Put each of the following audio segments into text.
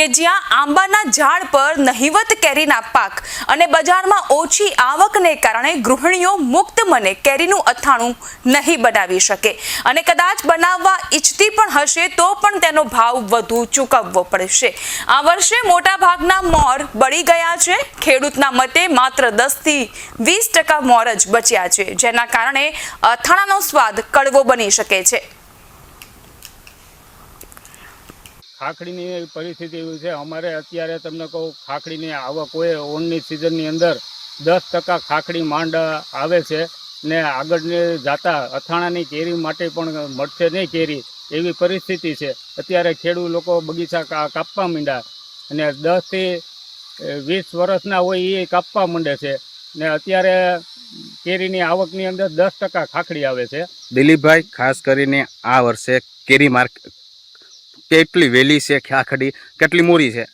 કે જ્યાં આંબાના ઝાડ પર નહિવત કેરીના પાક અને બજારમાં ઓછી આવકને કારણે ગૃહિણીઓ મુક્ત મને કેરીનું અથાણું નહીં બનાવી શકે. અને કદાચ બનાવવા ઈચ્છતી પણ હશે તો પણ તેનો ભાવ વધુ ચૂકવવો પડશે. આ વર્ષે મોટા ભાગના મોર બળી ગયા છે. ખેડૂતના મતે માત્ર દસથી વીસ ટકા મોર જ બચ્યા છે, જેના કારણે અથાણાનો સ્વાદ કડવો બની શકે છે. ખાખડીની પરિસ્થિતિ એવી છે. અમારે અત્યારે તમને કહું, ખાખડીની આવક હોય ઓનની સિઝનની અંદર દસ ટકા ખાખડી માંડ આવે છે ને આગળને જાતા અથાણાની કેરી માટે પણ મળશે નહીં કેરી. એવી પરિસ્થિતિ છે. અત્યારે ખેડૂત લોકો બગીચા કાપવા માંડ્યા અને દસથી વીસ વર્ષના હોય એ કાપવા માંડે છે ને અત્યારે કેરીની આવકની અંદર દસ ટકા ખાખડી આવે છે. દિલીપભાઈ, ખાસ કરીને આ વર્ષે કેરી માર્ક કેટલી વહેલી છે ખાખડી, કેટલી મોરી છે?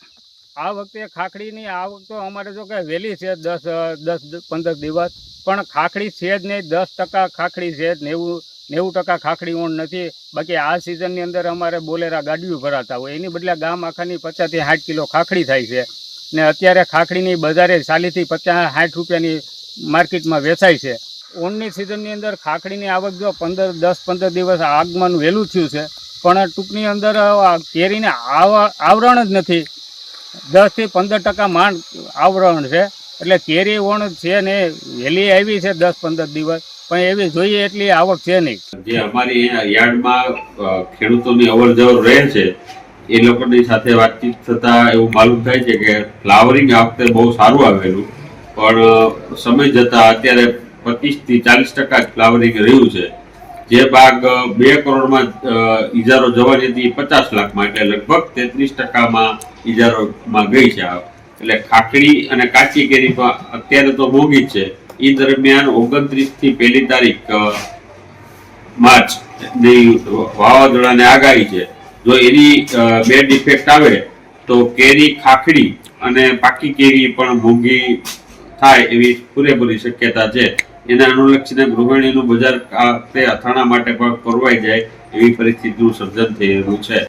આ વખતે ખાખડીની આવક તો અમારે જો કે વહેલી છે, દસ દસ, પંદર દિવસ. પણ ખાખડી છે જ નહીં, દસ ટકા ખાખડી છે જ નેવું નેવું ટકા ખાખડી ઊંડ નથી. બાકી આ સિઝનની અંદર અમારે બોલેરા ગાડીઓ ભરાતા હોય. એની બદલે ગામ આખાની પચાસથી સાઠ કિલો ખાખડી થાય છે. ને અત્યારે ખાખડીની બજારે ચાલીસથી પચાસ, સાઠ રૂપિયાની માર્કેટમાં વેચાય છે. ઊંડની સિઝનની અંદર ખાખડીની આવક જો પંદર, દસ, પંદર દિવસ આગમન વહેલું થયું છે પણ ટૂંકની અંદર કેરીને આવરણ જ નથી. દસથી પંદર ટકા માંડ આવરણ છે. એટલે કેરી વણ છે ને વહેલી આવી છે દસ પંદર દિવસ. પણ એવી જોઈએ એટલી આવક છે નહીં. જે અમારી અહીંયા યાર્ડમાં ખેડૂતોની અવર જવર રહે છે, એ લોકોની સાથે વાતચીત થતાં એવું માલુમ થાય છે કે ફ્લાવરિંગ આ વખતે બહુ સારું આવેલું. પણ સમય જતાં અત્યારે પચીસથી ચાલીસ ટકા જ ફ્લાવરિંગ રહ્યું છે. જે બાગ બે કરોડમાં ઇજારો જવાની હતી પચાસ લાખમાં, એટલે લગભગ તેત્રીસ ટકામાં ઇજારોમાં ગઈ છે એટલે ખાખડી અને કાચી કેરી અત્યારે તો મોંઘી છે. એ દરમિયાન ઓગણત્રીસથી પહેલી તારીખ માર્ચની વાવાઝોડાને આગાહી છે. જો એની બે ડિફેક્ટ આવે, તો કેરી ખાખડી અને પાકી કેરી પણ મોંઘી થાય એવી પૂરેપૂરી શક્યતા છે. એને અનુલક્ષીને ગૃહિણીનું બજાર વખતે અથાણા માટે પણ પરવાઈ જાય એવી પરિસ્થિતિનું સર્જન થઈ રહ્યું છે.